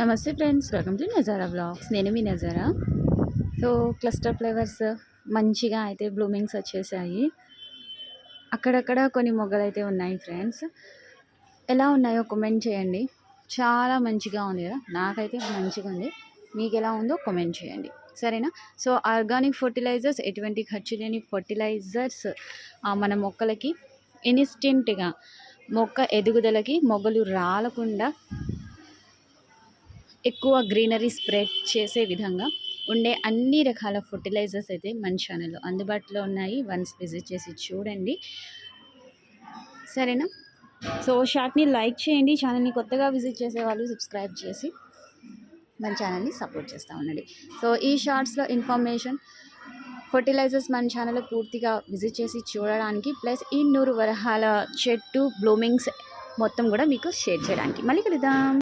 నమస్తే friends welcome to Nazara blogs నేను మీ నజారా. సో క్లస్టర్ ఫ్లేవర్స్ మంచిగా అయితే బ్లూమింగ్స్ వచ్చేసాయి. అక్కడక్కడ కొన్ని మొగ్గలు అయితే ఉన్నాయి ఫ్రెండ్స్. ఎలా ఉన్నాయో కమెంట్ చేయండి. చాలా మంచిగా ఉంది కదా? నాకైతే మంచిగా ఉంది. మీకు ఎలా ఉందో కమెంట్ చేయండి. సరేనా? సో ఆర్గానిక్ ఫర్టిలైజర్స్ ఎటువంటి ఖర్చు లేని ఫర్టిలైజర్స్ మన మొక్కలకి ఇన్స్టెంట్గా మొక్క ఎదుగుదలకి మొగ్గలు రాలకుండా ఎక్కువ గ్రీనరీ స్ప్రెడ్ చేసే విధంగా ఉండే అన్ని రకాల ఫర్టిలైజర్స్ అయితే మన ఛానల్లో అందుబాటులో ఉన్నాయి. వన్స్ విజిట్ చేసి చూడండి. సరేనా? సో షార్ట్ని లైక్ చేయండి. ఛానల్ని కొత్తగా విజిట్ చేసే వాళ్ళు సబ్స్క్రైబ్ చేసి మన ఛానల్ని సపోర్ట్ చేస్తూ ఉండండి. సో ఈ షార్ట్స్లో ఇన్ఫర్మేషన్ ఫర్టిలైజర్స్ మన ఛానల్లో పూర్తిగా విజిట్ చేసి చూడడానికి ప్లస్ ఈ నూరు వరహాల చెట్టు బ్లూమింగ్స్ మొత్తం కూడా మీకు షేర్ చేయడానికి. మళ్ళీ కలుద్దాం.